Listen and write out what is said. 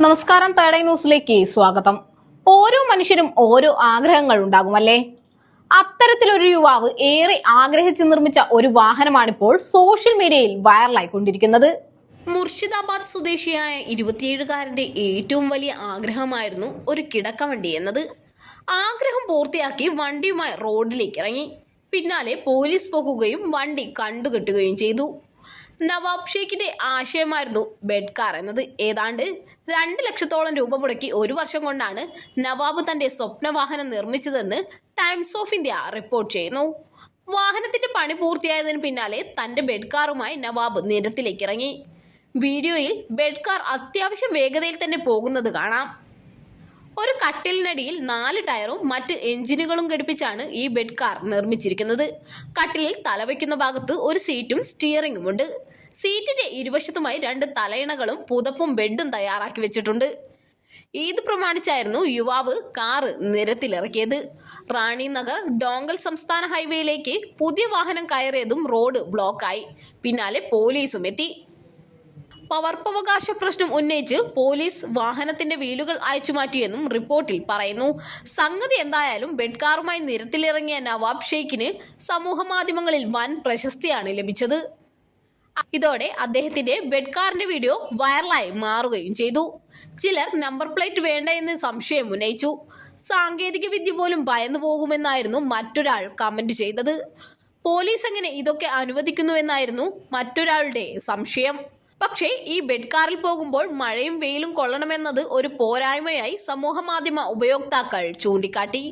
നമസ്കാരം തേടൈ ന്യൂസിലേക്ക് സ്വാഗതം. ഓരോ മനുഷ്യരും ഓരോ ആഗ്രഹങ്ങൾ ഉണ്ടാകും ഉണ്ടാകുമല്ലേ അത്തരത്തിലൊരു യുവാവ് ഏറെ ആഗ്രഹിച്ച് നിർമ്മിച്ച ഒരു വാഹനമാണിപ്പോൾ സോഷ്യൽ മീഡിയയിൽ വൈറലായിക്കൊണ്ടിരിക്കുന്നത്. മുർഷിദാബാദ് സ്വദേശിയായ ഇരുപത്തിയേഴുകാരന്റെ ഏറ്റവും വലിയ ആഗ്രഹമായിരുന്നു ഒരു കിടക്ക വണ്ടി എന്നത്. ആഗ്രഹം പൂർത്തിയാക്കി വണ്ടിയുമായി റോഡിലേക്ക് ഇറങ്ങി പിന്നാലെ പോലീസ് പോകുകയും വണ്ടി കണ്ടുകെട്ടുകയും ചെയ്തു. നവാബ് ഷേഖിന്റെ ആശയമായിരുന്നു ബെഡ് കാർ എന്നത്. ഏതാണ്ട് രണ്ട് ലക്ഷത്തോളം രൂപ മുടക്കി ഒരു വർഷം കൊണ്ടാണ് നവാബ് തന്റെ സ്വപ്നവാഹനം നിർമ്മിച്ചതെന്ന് ടൈംസ് ഓഫ് ഇന്ത്യ റിപ്പോർട്ട് ചെയ്യുന്നു. വാഹനത്തിന്റെ പണി പൂർത്തിയായതിനു പിന്നാലെ തന്റെ ബെഡ് കാറുമായി നവാബ് നിരത്തിലേക്ക് ഇറങ്ങി വീഡിയോയിൽ ബെഡ് കാർ അത്യാവശ്യം വേഗതയിൽ തന്നെ പോകുന്നത് കാണാം. ഒരു കട്ടിലിനടിയിൽ നാല് ടയറും മറ്റ് എഞ്ചിനുകളും ഘടിപ്പിച്ചാണ് ഈ ബെഡ് കാർ നിർമ്മിച്ചിരിക്കുന്നത്. കട്ടിലിൽ തലവയ്ക്കുന്ന ഭാഗത്ത് ഒരു സീറ്റും സ്റ്റിയറിംഗും ഉണ്ട്. സീറ്റിന്റെ ഇരുവശത്തുമായി രണ്ട് തലയിണകളും പുതപ്പും ബെഡും തയ്യാറാക്കി വെച്ചിട്ടുണ്ട്. ഇത് പ്രമാണിച്ചായിരുന്നു യുവാവ് കാറ് നിരത്തിലിറക്കിയത്. റാണി നഗർ ഡോങ്കൽ സംസ്ഥാന ഹൈവേയിലേക്ക് പുതിയ വാഹനം കയറിയതും റോഡ് ബ്ലോക്കായി. പിന്നാലെ പോലീസും എത്തി. പകർപ്പവകാശ പ്രശ്നം ഉന്നയിച്ച് പോലീസ് വാഹനത്തിന്റെ വീലുകൾ അയച്ചു മാറ്റിയെന്നും റിപ്പോർട്ടിൽ പറയുന്നു. സംഗതി എന്തായാലും ബെഡ് കാറുമായി നിരത്തിലിറങ്ങിയ നവാബ് ഷെയ്ഖിന് സമൂഹ മാധ്യമങ്ങളിൽ വൻ പ്രശസ്തിയാണ് ലഭിച്ചത്. ഇതോടെ അദ്ദേഹത്തിന്റെ ബെഡ് കാറിന്റെ വീഡിയോ വൈറലായി മാറുകയും ചെയ്തു. ചിലർ നമ്പർ പ്ലേറ്റ് വേണ്ട എന്ന് സംശയം ഉന്നയിച്ചു. സാങ്കേതിക വിദ്യ പോലും ഭയന്നു പോകുമെന്നായിരുന്നു മറ്റൊരാൾ കമന്റ് ചെയ്തത്. പോലീസ് എങ്ങനെ ഇതൊക്കെ അനുവദിക്കുന്നുവെന്നായിരുന്നു മറ്റൊരാളുടെ സംശയം. പക്ഷേ ഈ ബെഡ് കാറിൽ പോകുമ്പോൾ മഴയും വെയിലും കൊള്ളണമെന്നത് ഒരു പോരായ്മയായി സമൂഹ മാധ്യമ ഉപയോക്താക്കൾ ചൂണ്ടിക്കാട്ടി.